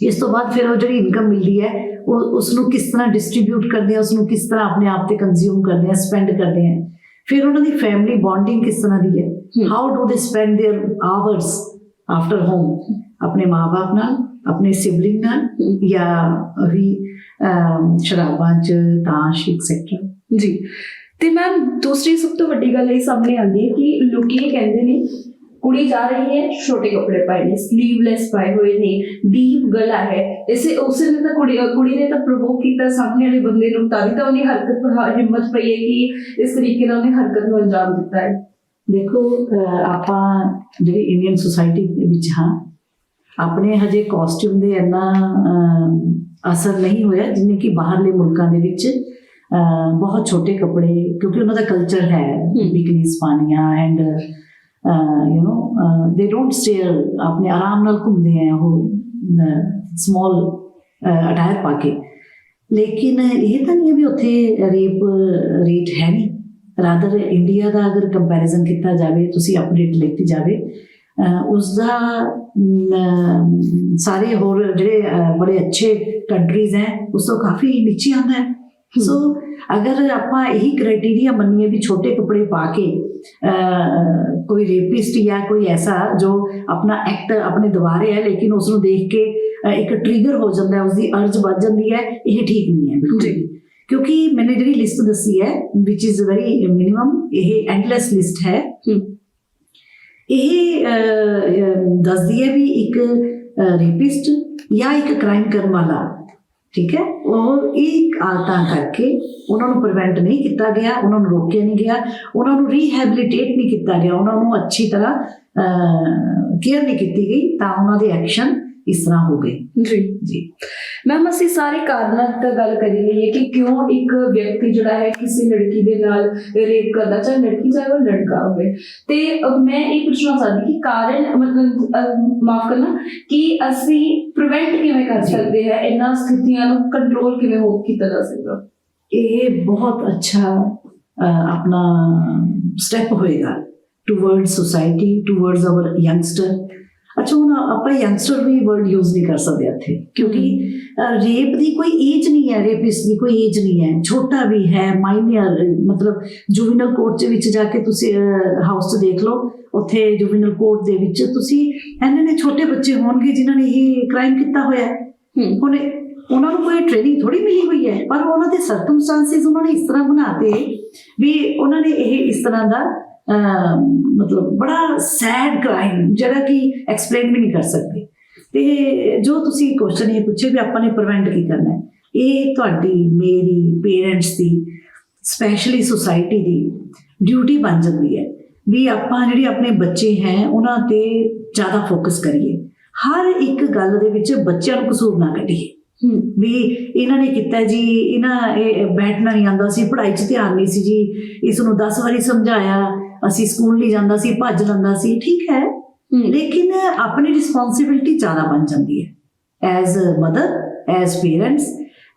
ਇਸ ਤੋਂ ਬਾਅਦ ਫਿਰ ਉਹ ਜਿਹੜੀ ਇਨਕਮ ਮਿਲਦੀ ਹੈ ਉਹ ਉਸ ਨੂੰ ਕਿਸ ਤਰ੍ਹਾਂ ਡਿਸਟ੍ਰੀਬਿਊਟ ਕਰਦੇ ਆ ਉਸ ਨੂੰ ਕਿਸ ਤਰ੍ਹਾਂ ਆਪਣੇ ਆਪ ਤੇ ਕੰਜ਼ਿਊਮ ਕਰਦੇ ਆ ਸਪੈਂਡ ਕਰਦੇ ਆ ਫਿਰ ਉਹਨਾਂ ਦੀ ਫੈਮਿਲੀ ਬੌਂਡਿੰਗ ਕਿਸ ਤਰ੍ਹਾਂ ਦੀ ਹੈ Hmm. How do they spend their hours after home ਆਪਣੇ ਮਾਪੇ ਨਾਲ ਆਪਣੇ ਸਿਬਲਿੰਗ ਨਾਲ Hmm. ਜਾਂ ਵੀ ਅਮ, ਸ਼ਰਾਬਾਂ ਚ ਤਾਸ਼ ਐਕਸੈਟਰਾ ਜੀ ਤੇ ਮੈਮ ਦੂਸਰੀ ਸਭ ਤੋਂ ਵੱਡੀ ਗੱਲ ਇਹ ਸਾਹਮਣੇ ਆਉਂਦੀ ਹੈ ਕਿ ਲੋਕੀ ਇਹ ਕਹਿੰਦੇ ਨੇ ਕੁੜੀ ਜਾ ਰਹੀ ਹੈ ਛੋਟੇ ਕੱਪੜੇ ਪਾਏ ਨੇ ਸਲੀਵਲੈਸ ਪਾਏ ਹੋਏ ਨੇ ਡੀਪ ਗਲਾ ਹੈ। ਇਸੇ ਉਸੇ ਨੇ ਤਾਂ ਕੁੜੀ ਕੁੜੀ ਨੇ ਤਾਂ ਪ੍ਰੋਵੋਕ ਕੀਤਾ ਸਾਹਮਣੇ ਵਾਲੇ ਬੰਦੇ ਨੂੰ ਤਾਂ ਵੀ ਤਾਂ ਉਹਨੇ ਹਰਕਤ ਹਿੰਮਤ ਪਈ ਹੈ ਕਿ ਇਸ ਤਰੀਕੇ ਨਾਲ ਉਹਨੇ ਹਰਕਤ ਨੂੰ ਅੰਜਾਮ ਦਿੱਤਾ ਹੈ। ਦੇਖੋ ਆਪਾਂ ਜਿਹੜੀ ਇੰਡੀਅਨ ਸੁਸਾਇਟੀ ਦੇ ਵਿੱਚ ਹਾਂ ਆਪਣੇ ਹਜੇ ਕਾਸਟਿਊਮ ਦੇ ਇੰਨਾ ਅਸਰ ਨਹੀਂ ਹੋਇਆ ਜਿੰਨੇ ਕਿ ਬਾਹਰਲੇ ਮੁਲਕਾਂ ਦੇ ਵਿੱਚ ਬਹੁਤ ਛੋਟੇ ਕੱਪੜੇ ਕਿਉਂਕਿ ਉਹਨਾਂ ਦਾ ਕਲਚਰ ਹੈ ਬਿਕਨੀਜ਼ ਪਾਨੀਆਂ and you no they don't stair ਆਪਣੇ ਆਰਾਮ ਨਾਲ ਘੁੰਮਦੇ ਆ ਉਹ ਸਮਾਲ ਅਟਾਇਰ ਪਾ ਕੇ ਲੇਕਿਨ ਇਹ ਤਾਂ ਨਹੀਂ ਵੀ ਉੱਥੇ ਰੇਪ ਰੇਟ ਹੈ ਨਹੀਂ ਰਾਦਰ ਇੰਡੀਆ ਦਾ ਅਗਰ ਕੰਪੈਰੀਜ਼ਨ ਕੀਤਾ ਜਾਵੇ ਤੁਸੀਂ ਅਪਡੇਟ ਲਿਖਤੀ ਜਾਵੇ ਉਸ ਦਾ ਸਾਰੇ ਹੋਰ ਜਿਹੜੇ ਬੜੇ ਅੱਛੇ ਕੰਟਰੀਜ਼ ਹੈ ਉਸ ਤੋਂ ਕਾਫੀ ਨੀਚੇ ਆਉਂਦਾ ਹੈ ਸੋ ਅਗਰ ਆਪਾਂ ਇਹੀ ਕ੍ਰਾਈਟੇਰੀਆ ਮੰਨੀਏ ਵੀ ਛੋਟੇ ਕੱਪੜੇ ਪਾ ਕੇ ਕੋਈ ਰੇਪਿਸਟ ਜਾਂ ਕੋਈ ਐਸਾ ਜੋ ਆਪਣਾ ਐਕਟ ਆਪਣੇ ਦੁਆਰੇ ਹੈ ਲੇਕਿਨ ਉਸ ਨੂੰ ਦੇਖ ਕੇ ਅਹ, ਇੱਕ ਟ੍ਰਿਗਰ ਹੋ ਜਾਂਦਾ ਹੈ ਉਸ ਦੀ ਅਰਜ ਵੱਜ ਜਾਂਦੀ ਹੈ ਇਹ ਠੀਕ ਨਹੀਂ ਹੈ ਬਿਲਕੁਲ ਜੀ। ਵੀ। ਕਿਉਂਕਿ ਮੈंने ਜਿਹੜੀ ਲਿਸਟ ਦੱਸੀ ਹੈ ਵਿਚ ਇਜ਼ ਵੈਰੀ ਮਿਨੀਮਮ ਇਹ ਐਂਡਲੈਸ ਲਿਸਟ ਹੈ ਹਮ। ਇਹ ਅਹ, ਅਹ, ਦੱਸਦੀ ਹੈ ਵੀ ਇੱਕ ਰੇਪਿਸਟ ਜਾਂ ਇੱਕ ਕ੍ਰਾਈਮ ਕਰਨ ਵਾਲਾ ਠੀਕ ਹੈ? ਉਹ ਇਹ ਆਦਤਾਂ ਕਰਕੇ ਉਹਨਾਂ ਨੂੰ ਪ੍ਰੀਵੈਂਟ ਨਹੀਂ ਕੀਤਾ ਗਿਆ, ਉਹਨਾਂ ਨੂੰ ਰੋਕਿਆ ਨਹੀਂ ਗਿਆ, ਉਹਨਾਂ ਨੂੰ ਰੀਹੈਬਿਲਿਟੇਟ ਨਹੀਂ ਕੀਤਾ ਗਿਆ, ਉਹਨਾਂ ਨੂੰ ਅੱਛੀ ਤਰ੍ਹਾਂ ਕੇਅਰ ਨਹੀਂ ਕੀਤੀ ਗਈ ਤਾਂ ਉਹਨਾਂ ਦੇ ਐਕਸ਼ਨ ਇਸ ਤਰ੍ਹਾਂ ਹੋ ਗਏ। ਜੀ। ਜੀ। ਮੈਮ ਅਸੀਂ ਸਾਰੇ ਕਾਰਨਾਂ ਤੇ ਗੱਲ ਕਰੀ ਲਈਏ ਕਿ ਕਿਉਂ ਇੱਕ ਵਿਅਕਤੀ ਜਿਹੜਾ ਹੈ ਕਿਸੇ ਲੜਕੀ ਦੇ ਨਾਲ ਰੇਪ ਕਰਦਾ ਚਾਹੇ ਲੜਕੀ ਚਾਹੇ ਉਹ ਲੜਕਾ ਹੋਵੇ। ਤੇ ਮੈਂ ਇਹ ਪੁੱਛਣਾ ਚਾਹਦੀ ਕਿ ਕਾਰਨ ਮਤਲਬ ਮਾਫ ਕਰਨਾ ਕਿ ਅਸੀਂ ਪ੍ਰੀਵੈਂਟ ਕਿਵੇਂ ਕਰ। ਸਕਦੇ ਹਾਂ? ਇਹਨਾਂ ਸਥਿਤੀਆਂ ਨੂੰ ਕੰਟਰੋਲ ਕਿਵੇਂ ਹੋ ਕੀਤਾ ਜਾ ਸਕਦਾ? ਇਹ ਬਹੁਤ ਅੱਛਾ ਆਪਣਾ ਸਟੈਪ ਹੋਏਗਾ। Toward society towards our youngster ਅੱਛਾ ਹੁਣ ਆਪਾਂ ਯੰਗਸਟਰ ਵੀ ਵਰਡ ਯੂਜ਼ ਨਹੀਂ ਕਰ ਸਕਦੇ ਇੱਥੇ ਕਿਉਂਕਿ ਰੇਪ ਦੀ ਕੋਈ ਏਜ ਨਹੀਂ ਹੈ ਰੇਪਿਸਟ ਦੀ ਕੋਈ ਏਜ ਨਹੀਂ ਹੈ ਛੋਟਾ ਵੀ ਹੈ ਮਾਈਨਰ ਮਤਲਬ ਜੁਵੀਨਲ ਕੋਰਟ ਦੇ ਵਿੱਚ ਜਾ ਕੇ ਤੁਸੀਂ ਹਾਊਸ 'ਚ ਦੇਖ ਲਓ ਉੱਥੇ ਜੁਵੀਨਲ ਕੋਰਟ ਦੇ ਵਿੱਚ ਤੁਸੀਂ ਇੰਨੇ ਨੇ ਛੋਟੇ ਬੱਚੇ ਹੋਣਗੇ ਜਿਨ੍ਹਾਂ ਨੇ ਇਹ ਕ੍ਰਾਈਮ ਕੀਤਾ ਹੋਇਆ ਹੈ। ਹੁਣ ਉਹਨਾਂ ਨੂੰ ਕੋਈ ਟ੍ਰੇਨਿੰਗ ਥੋੜੀ ਮਿਲੀ ਹੋਈ ਹੈ ਪਰ ਉਹਨਾਂ ਦੇ ਸਰਕਮਸਟੈਂਸਸ ਉਹਨਾਂ ਨੇ ਇਸ ਤਰ੍ਹਾਂ ਬਣਾਤੇ ਵੀ ਉਹਨਾਂ ਨੇ ਇਹ ਇਸ ਤਰ੍ਹਾਂ ਦਾ ਮਤਲਬ ਬੜਾ ਸੈਡ ਕ੍ਰਾਈਮ ਜਿਹੜਾ ਕਿ ਐਕਸਪਲੇਨ ਵੀ ਨਹੀਂ ਕਰ ਸਕਦੇ। ਤੇ ਜੋ ਤੁਸੀਂ ਕੁਐਸਚਨ ਇਹ ਪੁੱਛੇ ਵੀ ਆਪਾਂ ਨੇ ਪ੍ਰੀਵੈਂਟ ਕੀ ਕਰਨਾ ਹੈ? ਇਹ ਤੁਹਾਡੀ ਮੇਰੀ ਪੇਰੈਂਟਸ ਦੀ ਸਪੈਸ਼ਲੀ ਸੁਸਾਇਟੀ ਦੀ ਡਿਊਟੀ ਬਣ ਜਾਂਦੀ ਹੈ ਵੀ ਆਪਾਂ ਜਿਹੜੇ ਆਪਣੇ ਬੱਚੇ ਹੈ ਉਹਨਾਂ ਤੇ ਜ਼ਿਆਦਾ ਫੋਕਸ ਕਰੀਏ। ਹਰ ਇੱਕ ਗੱਲ ਦੇ ਵਿੱਚ ਬੱਚਿਆਂ ਨੂੰ ਕਸੂਰ ਨਾ ਕੱਢੀਏ। ਵੀ ਇਹਨਾਂ ਨੇ ਕੀਤਾ ਜੀ ਇਹਨਾਂ ਇਹ ਬੈਠਣਾ ਨਹੀਂ ਆਉਂਦਾ ਸੀ ਪੜ੍ਹਾਈ 'ਚ ਧਿਆਨ ਨਹੀਂ ਸੀ ਜੀ ਇਸ ਨੂੰ 10 ਵਾਰੀ ਸਮਝਾਇਆ ਅਸੀਂ ਸਕੂਲ ਨਹੀਂ ਜਾਂਦਾ ਸੀ ਭੱਜ ਲੈਂਦਾ ਸੀ ਠੀਕ ਹੈ। ਲੇਕਿਨ ਆਪਣੀ ਰਿਸਪੌਂਸਿਬਿਲਟੀ ਜ਼ਿਆਦਾ ਬਣ ਜਾਂਦੀ ਹੈ। As a mother as parents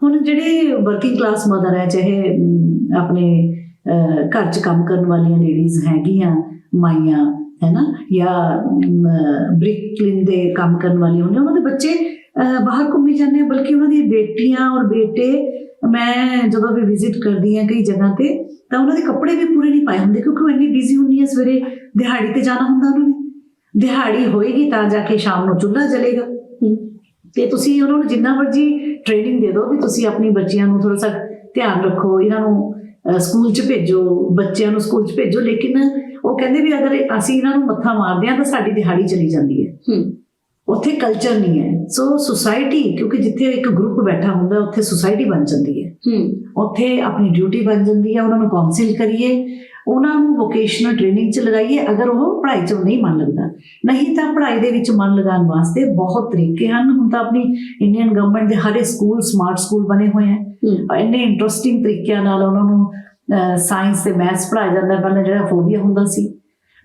ਹੁਣ ਜਿਹੜੇ ਵਰਕਿੰਗ ਕਲਾਸ ਮਦਰ ਹੈ ਚਾਹੇ ਆਪਣੇ ਘਰ 'ਚ ਕੰਮ ਕਰਨ ਵਾਲੀਆਂ ਲੇਡੀਜ਼ ਹੈਗੀਆਂ ਮਾਈਆਂ ਹੈ ਨਾ ਜਾਂ ਬ੍ਰਿਕ ਕਲੀਨ ਦੇ ਕੰਮ ਕਰਨ ਵਾਲੀ ਹੁੰਦੀਆਂ ਉਹਨਾਂ ਦੇ ਬੱਚੇ ਬਾਹਰ ਘੁੰਮੀ ਜਾਂਦੇ ਆ ਬਲਕਿ ਉਹਨਾਂ ਦੀ ਬੇਟੀਆਂ ਔਰ ਬੇਟੇ ਮੈਂ ਜਦੋਂ ਵੀ ਵਿਜ਼ਿਟ ਕਰਦੀ ਹਾਂ ਕਈ ਜਗ੍ਹਾ ਤੇ ਤਾਂ ਉਹਨਾਂ ਦੇ ਕੱਪੜੇ ਵੀ ਪੂਰੇ ਨਹੀਂ ਪਾਏ ਹੁੰਦੇ ਕਿਉਂਕਿ ਉਹ ਇੰਨੀ ਬਿਜ਼ੀ ਹੁੰਦੀ ਹੈ ਸਵੇਰੇ ਦਿਹਾੜੀ ਤੇ ਜਾਣਾ ਹੁੰਦਾ ਉਹਨਾਂ ਨੇ। ਦਿਹਾੜੀ ਹੋਏਗੀ ਤਾਂ ਜਾ ਕੇ ਸ਼ਾਮ ਨੂੰ ਚੁੱਲ੍ਹਾ ਜਲੇਗਾ। ਤੇ ਤੁਸੀਂ ਉਹਨਾਂ ਨੂੰ ਜਿੰਨਾ ਮਰਜ਼ੀ ਟ੍ਰੇਨਿੰਗ ਦੇ ਦਿਓ ਵੀ ਤੁਸੀਂ ਆਪਣੀ ਬੱਚੀਆਂ ਨੂੰ ਥੋੜਾ ਸਾ ਧਿਆਨ ਰੱਖੋ ਇਹਨਾਂ ਨੂੰ ਸਕੂਲ 'ਚ ਭੇਜੋ ਬੱਚਿਆਂ ਨੂੰ ਸਕੂਲ 'ਚ ਭੇਜੋ ਲੇਕਿਨ ਉਹ ਕਹਿੰਦੇ ਵੀ ਅਗਰ ਅਸੀਂ ਇਹਨਾਂ ਨੂੰ ਮੱਥਾ ਮਾਰਦੇ ਹਾਂ ਤਾਂ ਸਾਡੀ ਦਿਹਾੜੀ ਚਲੀ ਜਾਂਦੀ ਹੈ। ਹੂੰ। ਉੱਥੇ ਕਲਚਰ ਨਹੀਂ ਹੈ। ਸੋ ਸੁਸਾਇਟੀ ਕਿਉਂਕਿ ਜਿੱਥੇ ਇੱਕ ਗਰੁੱਪ ਬੈਠਾ ਹੁੰਦਾ ਉੱਥੇ ਸੁਸਾਇਟੀ ਬਣ ਜਾਂਦੀ ਹੈ। ਹੂੰ। ਉੱਥੇ ਆਪਣੀ ਡਿਊਟੀ ਬਣ ਜਾਂਦੀ ਹੈ ਉਹਨਾਂ ਨੂੰ ਕਾਉਂਸਲ ਕਰੀਏ ਉਹਨਾਂ ਨੂੰ ਵੋਕੇਸ਼ਨਲ ਟ੍ਰੇਨਿੰਗ ਚ ਲਗਾਈਏ। ਅਗਰ ਉਹ ਪੜ੍ਹਾਈ ਚ ਨਹੀਂ ਮਨ ਲੱਗਦਾ ਨਹੀਂ ਤਾਂ ਪੜ੍ਹਾਈ ਦੇ ਵਿੱਚ ਮਨ ਲਗਾਉਣ ਵਾਸਤੇ ਬਹੁਤ ਤਰੀਕੇ ਹਨ। ਹੁਣ ਤਾਂ ਆਪਣੀ ਇੰਡੀਅਨ ਗਵਰਨਮੈਂਟ ਦੇ ਹਰੇ ਸਕੂਲ ਸਮਾਰਟ ਸਕੂਲ ਬਣੇ ਹੋਏ ਹਨ ਹੂੰ। ਇੰਨੇ ਇੰਟਰਸਟਿੰਗ ਤਰੀਕਿਆਂ ਨਾਲ ਉਹਨਾਂ ਨੂੰ ਸਾਇੰਸ ਤੇ ਮੈਥਸ ਪੜ੍ਹਾਇਆ ਜਾਂਦਾ। ਪਹਿਲਾਂ ਜਿਹੜਾ ਫੋਬੀਆ ਹੁੰਦਾ ਸੀ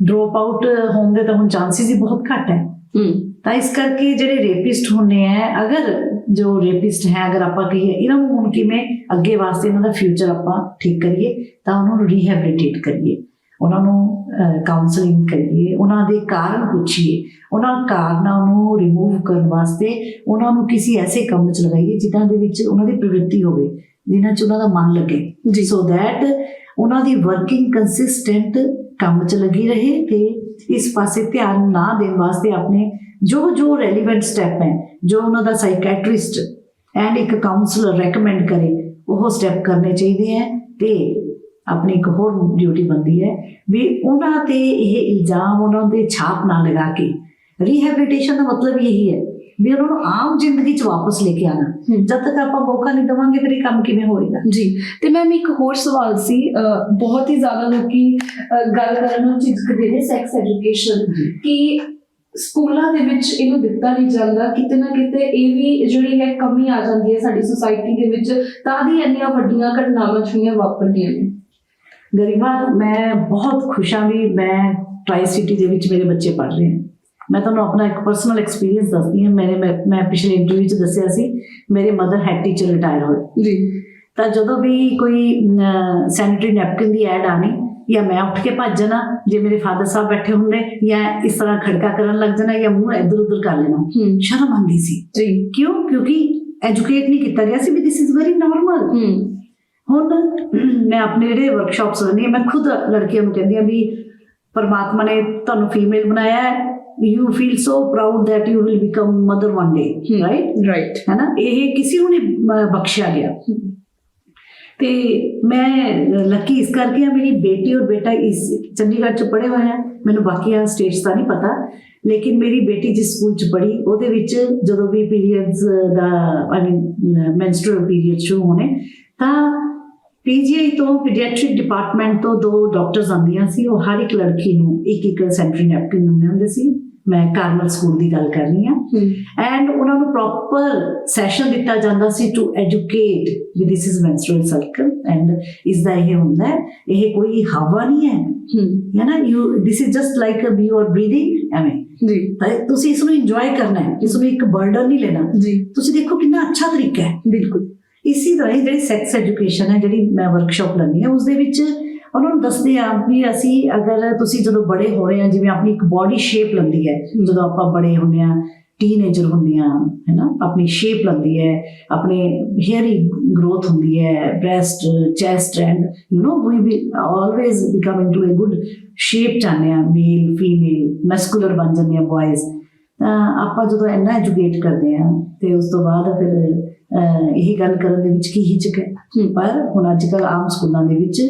ਡ੍ਰੌਪ ਆਊਟ ਹੋਣ ਦੇ ਤਾਂ ਹੁਣ ਚਾਂਸਸ ਹੀ ਬਹੁਤ ਘੱਟ ਹੈ। ਹੂੰ। ਤਾਂ ਇਸ ਕਰਕੇ ਜਿਹੜੇ ਰੇਪਿਸਟ ਹੁੰਨੇ ਆ ਅਗਰ ਜੋ ਰੇਪਿਸਟ ਹੈ ਅਗਰ ਆਪਾਂ ਕਹੀਏ ਇਹਨਾਂ ਨੂੰ ਹੁਣ ਕਿਵੇਂ ਅੱਗੇ ਵਾਸਤੇ ਇਹਨਾਂ ਦਾ ਫਿਊਚਰ ਆਪਾਂ ਠੀਕ ਕਰੀਏ ਤਾਂ ਉਹਨਾਂ ਨੂੰ ਰੀਹੈਬਿਲਿਟੇਟ ਕਰੀਏ ਉਹਨਾਂ ਨੂੰ ਕਾਉਂਸਲਿੰਗ ਕਰੀਏ ਉਹਨਾਂ ਦੇ ਕਾਰਨ ਪੁੱਛੀਏ ਉਹਨਾਂ ਕਾਰਨਾਂ ਨੂੰ ਰਿਮੂਵ ਕਰਨ ਵਾਸਤੇ ਉਹਨਾਂ ਨੂੰ ਕਿਸੇ ਐਸੇ ਕੰਮ 'ਚ ਲਗਾਈਏ ਜਿਨ੍ਹਾਂ ਦੇ ਵਿੱਚ ਉਹਨਾਂ ਦੀ ਪ੍ਰਵਿਰਤੀ ਹੋਵੇ ਜਿਨ੍ਹਾਂ 'ਚ ਉਹਨਾਂ ਦਾ ਮਨ ਲੱਗੇ। ਜੀ। ਸੋ ਦੈਟ ਉਹਨਾਂ ਦੀ ਵਰਕਿੰਗ ਕੰਸਿਸਟੈਂਟ ਕੰਮ 'ਚ ਲੱਗੀ ਰਹੇ ਤੇ ਇਸ ਪਾਸੇ ਧਿਆਨ ਨਾ ਦੇਣ ਵਾਸਤੇ ਆਪਣੇ ਜੋ ਜੋ ਰੈਲੀਵੈਂਟ ਸਟੈਪ ਹੈ ਜੋ ਉਹਨਾਂ ਦਾ ਸਾਈਕੈਟ੍ਰਿਸਟ ਐਂਡ ਇੱਕ ਕਾਉਂਸਲਰ ਰეკਮੈਂਡ ਕਰੇ ਉਹ ਸਟੈਪ ਕਰਨੇ ਚਾਹੀਦੇ ਹੈ ਤੇ ਆਪਣੀ ਇੱਕ ਹੋਰ ਡਿਊਟੀ ਬੰਦੀ ਹੈ ਵੀ ਉਹਨਾਂ ਤੇ ਇਹ ਇਲਜ਼ਾਮ ਉਹਨਾਂ ਦੇ ਛਾਪ ਨਾ ਲਗਾ ਕੇ ਰੀਹੈਬਿਲਿਟੇਸ਼ਨ ਦਾ ਮਤਲਬ ਇਹੀ ਹੈ ਵੀ ਉਹਨਾਂ ਨੂੰ ਆਮ ਜ਼ਿੰਦਗੀ 'ਚ ਵਾਪਸ ਲੈ ਕੇ ਆਣਾ। ਜਦ ਤੱਕ ਆਪਾਂ ਮੌਕਾ ਨਹੀਂ ਦੇਵਾਂਗੇ ਫਿਰ ਇਹ ਕੰਮ ਕਿਵੇਂ ਹੋਏਗਾ? ਜੀ ਤੇ ਮੈਮ ਇੱਕ ਹੋਰ ਸਵਾਲ ਸੀ ਬਹੁਤ ਹੀ ਜ਼ਿਆਦਾ ਲੋਕੀ ਗੱਲ ਕਰਨ ਨੂੰ ਝਿਜਕਦੇ ਨੇ ਸੈਕਸ ਐਜੂਕੇਸ਼ਨ ਕਿ ਸਕੂਲਾਂ ਦੇ ਵਿੱਚ ਇਹਨੂੰ ਦਿੱਤਾ ਨਹੀਂ ਜਾਂਦਾ ਕਿਤੇ ਨਾ ਕਿਤੇ ਇਹ ਵੀ ਜਿਹੜੀ ਹੈ ਕਮੀ ਆ ਜਾਂਦੀ ਹੈ ਸਾਡੀ ਸੁਸਾਇਟੀ ਦੇ ਵਿੱਚ ਤਾਂ ਦੀ ਇੰਨੀਆਂ ਵੱਡੀਆਂ ਘਟਨਾਵਾਂ ਜਿਹੜੀਆਂ ਵਾਪਰਦੀਆਂ ਨੇ। ਗਰਿਮਾ ਮੈਂ ਬਹੁਤ ਖੁਸ਼ ਹਾਂ ਵੀ ਮੈਂ ਟਰਾਈ ਸਿਟੀ ਦੇ ਵਿੱਚ ਮੇਰੇ ਬੱਚੇ ਪੜ੍ਹ ਰਹੇ ਹਨ ਮੈਂ ਤੁਹਾਨੂੰ ਆਪਣਾ ਇੱਕ ਪਰਸਨਲ ਐਕਸਪੀਰੀਅੰਸ ਦੱਸਦੀ ਹਾਂ। ਮੇਰੇ ਮੈਂ ਮੈਂ ਪਿਛਲੇ ਇੰਟਰਵਿਊ 'ਚ ਦੱਸਿਆ ਸੀ ਮੇਰੇ ਮਦਰ ਹੈਡ ਟੀਚਰ ਰਿਟਾਇਰ ਹੋਏ। ਜੀ। ਤਾਂ ਜਦੋਂ ਵੀ ਕੋਈ ਸੈਨੀਟਰੀ ਨੈਪਕਿਨ ਦੀ ਐਡ ਆਣੀ ਜਾਂ ਮੈਂ ਉੱਠ ਕੇ ਭੱਜ ਜਾਣਾ ਜੇ ਮੇਰੇ ਫਾਦਰ ਸਾਹਿਬ ਬੈਠੇ ਹੁੰਦੇ ਜਾਂ ਇਸ ਤਰ੍ਹਾਂ ਖੜਕਾ ਕਰਨ ਲੱਗ ਜਾਣਾ ਜਾਂ ਮੂੰਹ ਇੱਧਰ ਉੱਧਰ ਕਰ ਲੈਣਾ। ਸ਼ਰਮ ਆਉਂਦੀ ਸੀ। ਜੀ। ਕਿਉਂ? ਕਿਉਂਕਿ ਐਜੂਕੇਟ ਨਹੀਂ ਕੀਤਾ ਗਿਆ ਸੀ ਵੀ ਦਿਸ ਇਜ਼ ਵੈਰੀ ਨਾਰਮਲ ਹੁਣ ਮੈਂ ਆਪਣੇ ਜਿਹੜੇ ਵਰਕਸ਼ਾਪਸ ਲੈਂਦੀ ਹਾਂ ਮੈਂ ਖੁਦ ਲੜਕੀਆਂ ਨੂੰ ਕਹਿੰਦੀ ਹਾਂ ਵੀ ਪਰਮਾਤਮਾ ਨੇ ਤੁਹਾਨੂੰ ਫੀਮੇਲ ਬਣਾਇਆ ਹੈ। You feel so proud you will become mother one day Hmm. right? Right ਹੈ ਨਾ? ਇਹ ਕਿਸੇ ਨੂੰ ਨਹੀਂ ਬਖਸ਼ਿਆ ਗਿਆ। ਤੇ ਮੈਂ ਲੱਕੀ ਇਸ ਕਰਕੇ ਆ, ਮੇਰੀ ਬੇਟੀ ਔਰ ਬੇਟਾ ਇਸ ਚੰਡੀਗੜ੍ਹ ਚ ਪੜ੍ਹੇ ਹੋਏ ਆ। ਮੈਨੂੰ ਬਾਕੀਆਂ ਸਟੇਟਸ ਦਾ ਨਹੀਂ ਪਤਾ, ਲੇਕਿਨ ਮੇਰੀ ਬੇਟੀ ਜਿਸ ਸਕੂਲ ਚ ਪੜ੍ਹੀ, ਉਹਦੇ ਵਿੱਚ ਜਦੋਂ ਵੀ ਪੀਰੀਅਡਸ ਦਾ ਆਈ ਮੀਨ ਮੈਂਸਟਰਲ ਪੀਰੀਅਡ ਸ਼ੁਰੂ ਹੋਣੇ, ਤਾਂ ਪੀਜੀਆਈ ਤੋਂ ਪੀਡੀਆਟ੍ਰਿਕ ਡਿਪਾਰਟਮੈਂਟ ਤੋਂ ਦੋ ਡਾਕਟਰਸ ਆਉਂਦੀਆਂ ਸੀ, ਉਹ ਹਰ ਇੱਕ ਲੜਕੀ ਨੂੰ ਇੱਕ ਇੱਕ ਸੈਂਟਰੀ ਨੈਪਕਿਨ ਦਿੰਦੇ ਹੁੰਦੇ ਸੀ। ਮੈਂ ਕਾਰਮਲ ਸਕੂਲ ਦੀ ਗੱਲ ਕਰ ਰਹੀ ਹਾਂ। ਐਂਡ ਉਹਨਾਂ ਨੂੰ ਪ੍ਰੋਪਰ ਸੈਸ਼ਨ ਦਿੱਤਾ ਜਾਂਦਾ ਸੀ to educate we this is menstrual cycle and ਇਸ ਦਾ ਇਹ ਹੁੰਦਾ ਹੈ ਇਹ ਕੋਈ ਹਵਾ ਨਹੀਂ ਹੈ। ਹੂੰ। ਨਾ? You this is just like a you are breathing ਐਵੇਂ। ਜੀ। ਤੁਸੀਂ ਇਸ ਨੂੰ ਇੰਜੋਏ ਕਰਨਾ ਹੈ ਇਸ ਨੂੰ ਇੱਕ ਬਰਡਨ ਨਹੀਂ ਲੈਣਾ। ਜੀ। ਤੁਸੀਂ ਦੇਖੋ ਕਿੰਨਾ ਅੱਛਾ ਤਰੀਕਾ ਹੈ। ਬਿਲਕੁਲ। ਇਸੇ ਤਰ੍ਹਾਂ ਹੀ ਜਿਹੜੀ ਸੈਕਸ ਐਜੂਕੇਸ਼ਨ ਹੈ ਜਿਹੜੀ ਮੈਂ ਵਰਕਸ਼ਾਪ ਲੈਂਦੀ ਹਾਂ ਉਸ ਦੇ ਵਿੱਚ ਉਹਨਾਂ ਨੂੰ ਦੱਸਦੇ ਆ ਵੀ ਅਸੀਂ ਅਗਰ ਤੁਸੀਂ ਜਦੋਂ ਬੜੇ ਹੋ ਰਹੇ ਆ ਜਿਵੇਂ ਆਪਣੀ ਇੱਕ ਬਾਡੀ ਸ਼ੇਪ ਲੰਦੀ ਹੈ ਜਦੋਂ ਆਪਾਂ ਬੜੇ ਹੁੰਦੇ ਆ ਟੀਨੇਜਰ ਹੁੰਦੇ ਆ ਹੈਨਾ ਆਪਣੀ ਸ਼ੇਪ ਲੰਦੀ ਹੈ ਆਪਣੇ ਹੇਅਰੀ ਗਰੋਥ ਹੁੰਦੀ ਹੈ breast chest and you know we we always become into a good shape ਚਾਹੁੰਦੇ ਆ ਮੇਲ ਫੀਮੇਲ ਮਸਕੂਲਰ ਬਣ ਜਾਂਦੇ ਆ ਬॉयਜ਼ ਤਾਂ ਆਪਾਂ ਜਦੋਂ ਇੰਨਾ ਐਜੂਕੇਟ ਕਰਦੇ ਆ ਤੇ ਉਸ ਤੋਂ ਬਾਅਦ ਫਿਰ ਇਹ ਗੱਲ ਕਰਨ ਦੇ ਵਿੱਚ ਕੀ ਹਿਚਕ ਹੈ। ਪਰ ਹੁਣ ਅੱਜ ਕੱਲ ਆਮ ਸਕੂਲਾਂ ਦੇ ਵਿੱਚ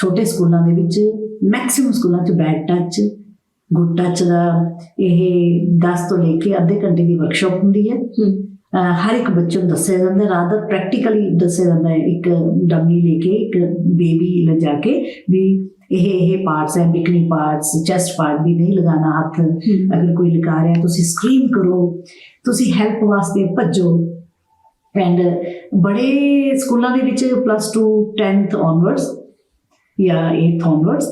ਛੋਟੇ ਸਕੂਲਾਂ ਦੇ ਵਿੱਚ ਮੈਕਸਿਮਮ ਸਕੂਲਾਂ 'ਚ ਬੈਡ ਟੱਚ ਗੁੱਡ ਟੱਚ ਦਾ ਇਹ 10 ਤੋਂ ਲੈ ਕੇ ਅੱਧੇ ਘੰਟੇ ਦੀ ਵਰਕਸ਼ਾਪ ਹੁੰਦੀ ਹੈ। ਹਰ ਇੱਕ ਬੱਚੇ ਨੂੰ ਦੱਸਿਆ ਜਾਂਦਾ ਹੈ ਰਾਦਰ ਪ੍ਰੈਕਟੀਕਲੀ ਦੱਸਿਆ ਜਾਂਦਾ ਹੈ। ਇੱਕ ਡੰਮੀ ਲੈ ਕੇ ਇੱਕ ਬੇਬੀ ਲਿਜਾ ਕੇ ਵੀ ਇਹ ਇਹ ਪਾਰਟਸ ਹੈ ਬਿਕਨੀ ਪਾਰਟਸ ਚੈਸਟ ਪਾਰਟ ਵੀ ਨਹੀਂ ਲਗਾਣਾ ਹੱਥ। ਅਗਰ ਕੋਈ ਲਗਾ ਰਿਹਾ ਤੁਸੀਂ ਸਕਰੀਮ ਕਰੋ ਤੁਸੀਂ ਹੈਲਪ ਵਾਸਤੇ ਭੱਜੋ। ਐਂਡ ਬੜੇ ਸਕੂਲਾਂ ਦੇ ਵਿੱਚ ਪਲੱਸ 2 10th onwards ਜਾਂ 8th onwards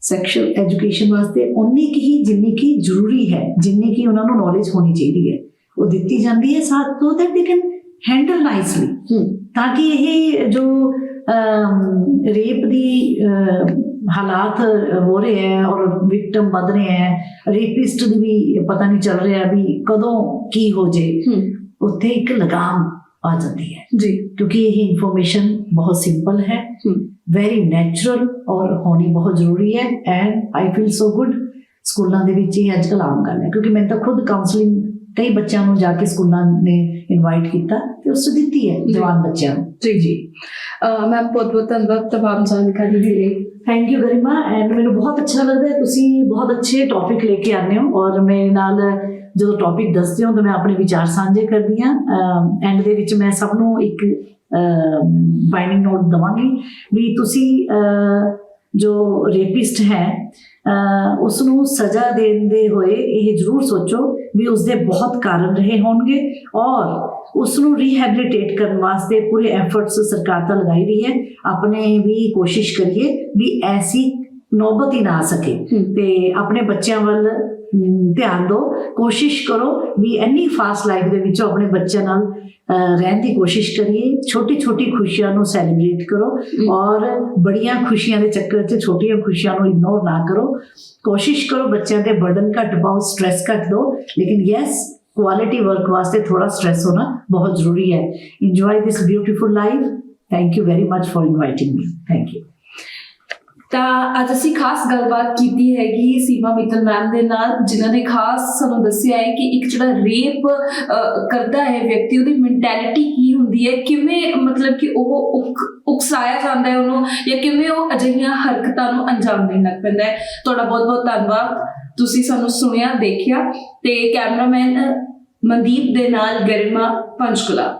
ਸੈਕਸ਼ੂਅਲ ਐਜੂਕੇਸ਼ਨ ਵਾਸਤੇ ਉਨੀ ਕੁ ਹੀ ਜਿੰਨੀ ਕੀ ਜ਼ਰੂਰੀ ਹੈ ਜਿੰਨੀ ਕੀ ਉਹਨਾਂ ਨੂੰ ਨੌਲੇਜ ਹੋਣੀ ਚਾਹੀਦੀ ਹੈ। ਉਹ ਦਿੱਤੀ ਜਾਂਦੀ ਹੈ ਸਾਥ ਤੋਂ that they can handle nicely ਹੂੰ। ਤਾਂ ਕਿ ਇਹ ਜੋ ਰੇਪ ਦੀ ਹਾਲਾਤ ਹੋ ਰਹੇ ਹੈ ਔਰ ਵਿਕਟਮ ਵੱਧ ਰਹੇ ਹੈ ਰੇਪਿਸਟ ਦੀ ਵੀ ਪਤਾ ਨਹੀਂ ਚੱਲ ਰਿਹਾ ਵੀ ਕਦੋਂ ਕੀ ਹੋ ਜੇ। ਉੱਥੇ ਇੱਕ ਲਗਾਮ ਆ ਜਾਂਦੀ ਹੈ। ਜੀ। ਕਿਉਂਕਿ ਇਹ ਇਨਫੋਰਮੇਸ਼ਨ ਬਹੁਤ ਸਿੰਪਲ ਹੂੰ। ਵੈਰੀ ਨੈਚੁਰਲ ਔਰ ਹੋਣੀ ਬਹੁਤ ਜ਼ਰੂਰੀ ਹੈ and I feel so good ਸਕੂਲਾਂ ਦੇ ਵਿੱਚ ਇਹ ਅੱਜਕੱਲ ਆਮ ਗੱਲ ਹੈ ਕਿਉਂਕਿ ਮੈਂ ਤਾਂ ਖੁਦ ਕਾਉਂਸਲਿੰਗ ਕਈ ਬੱਚਿਆਂ ਨੂੰ ਜਾ ਕੇ ਸਕੂਲਾਂ ਨੇ ਇਨਵਾਈਟ ਕੀਤਾ ਤੇ ਉਸ ਦਿੱਤੀ ਹੈ। ਜਵਾਨ ਬੱਚਿਆਂ ਨੂੰ। ਜੀ ਜੀ। ਮੈਮ ਬਹੁਤ ਬਹੁਤ ਧੰਨਵਾਦ ਤਮਾਮ ਜਾਣਕਾਰੀ ਦੇ ਲਈ। ਥੈਂਕ ਯੂ ਗਰਿਮਾ ਐਂਡ ਮੈਨੂੰ ਬਹੁਤ ਅੱਛਾ ਲੱਗਦਾ ਹੈ ਤੁਸੀਂ ਬਹੁਤ ਅੱਛੇ ਟੌਪਿਕ ਲੈ ਕੇ ਆਉਂਦੇ ਹੋ ਔਰ ਮੇਰੇ ਨਾਲ ਜਦੋਂ ਟੌਪਿਕ ਦੱਸਦੇ ਹੋ ਤਾਂ ਮੈਂ ਆਪਣੇ ਵਿਚਾਰ ਸਾਂਝੇ ਕਰਦੀ ਹਾਂ ਐਂਡ ਦੇ ਵਿੱਚ ਮੈਂ ਸਭ ਨੂੰ ਇੱਕ ਬਾਈਨਿੰਗ ਨੋਟ ਦਵਾਂਗੀ ਵੀ ਤੁਸੀਂ ਜੋ ਰੇਪਿਸਟ ਹੈ ਉਸ ਨੂੰ ਸਜ਼ਾ ਦੇਂਦੇ ਹੋਏ ਇਹ ਜ਼ਰੂਰ ਸੋਚੋ ਵੀ ਉਸ ਦੇ ਬਹੁਤ ਕਾਰਨ ਰਹੇ ਹੋਣਗੇ ਔਰ ਉਸ ਨੂੰ ਰੀਹੈਬਿਲਿਟੇਟ ਕਰਨ ਵਾਸਤੇ ਪੂਰੇ ਐਫਰਟਸ ਸਰਕਾਰ ਤਾਂ ਲਗਾਈ ਰਹੀ ਹੈ ਆਪਣੇ ਵੀ ਕੋਸ਼ਿਸ਼ ਕਰੀਏ ਵੀ ਐਸੀ ਨੌਬਤ ਹੀ ਨਾ ਆ ਸਕੇ। ਤੇ ਆਪਣੇ ਬੱਚਿਆਂ ਵੱਲ ਧਿਆਨ ਦਿਓ ਕੋਸ਼ਿਸ਼ ਕਰੋ ਵੀ ਐਨੀ ਫਾਸਟ ਲਾਈਫ ਦੇ ਵਿੱਚੋਂ ਆਪਣੇ ਬੱਚਿਆਂ ਨਾਲ ਰਹਿਣ ਦੀ ਕੋਸ਼ਿਸ਼ ਕਰੀਏ ਛੋਟੀ ਛੋਟੀ ਖੁਸ਼ੀਆਂ ਨੂੰ ਸੈਲੀਬ੍ਰੇਟ ਕਰੋ ਔਰ ਬੜੀਆਂ ਖੁਸ਼ੀਆਂ ਦੇ ਚੱਕਰ 'ਚ ਛੋਟੀਆਂ ਖੁਸ਼ੀਆਂ ਨੂੰ ਇਗਨੋਰ ਨਾ ਕਰੋ। ਕੋਸ਼ਿਸ਼ ਕਰੋ ਬੱਚਿਆਂ ਦੇ ਬਰਡਨ ਘੱਟ ਪਾਓ ਸਟ्रेस ਘੱਟ ਦਿਓ ਲੇਕਿਨ ਯੈਸ ਕੁਆਲਿਟੀ ਵਰਕ ਵਾਸਤੇ ਥੋੜਾ ਸਟ्रेस ਹੋਣਾ ਬਹੁਤ ਜ਼ਰੂਰੀ ਹੈ। Enjoy this beautiful life thank you very much for inviting me thank you ਤਾਂ ਅੱਜ ਅਸੀਂ ਖਾਸ ਗੱਲਬਾਤ ਕੀਤੀ ਹੈਗੀ ਸੀਮਾ ਮਿੱਤਲ ਮੈਮ ਦੇ ਨਾਲ, ਜਿਨ੍ਹਾਂ ਨੇ ਖਾਸ ਸਾਨੂੰ ਦੱਸਿਆ ਹੈ ਕਿ ਇੱਕ ਜਿਹੜਾ ਰੇਪ ਕਰਦਾ ਹੈ ਵਿਅਕਤੀ, ਉਹਦੀ ਮੈਂਟੈਲਿਟੀ ਕੀ ਹੁੰਦੀ ਹੈ? ਕਿਵੇਂ ਮਤਲਬ ਕਿ ਉਹ ਉਕ- ਉਕਸਾਇਆ ਜਾਂਦਾ ਹੈ ਉਹਨੂੰ ਜਾਂ ਕਿਵੇਂ ਉਹ ਅਜਿਹੀਆਂ ਹਰਕਤਾਂ ਨੂੰ ਅੰਜਾਮ ਦੇਣ ਲੱਗ ਪੈਂਦਾ ਹੈ? ਤੁਹਾਡਾ ਬਹੁਤ ਬਹੁਤ ਧੰਨਵਾਦ। ਤੁਸੀਂ ਸਾਨੂੰ ਸੁਣਿਆ, ਦੇਖਿਆ ਤੇ ਕੈਮਰਾਮੈਨ ਮਨਦੀਪ ਦੇ ਨਾਲ ਗਰਿਮਾ ਪੰਚਕੁਲਾ।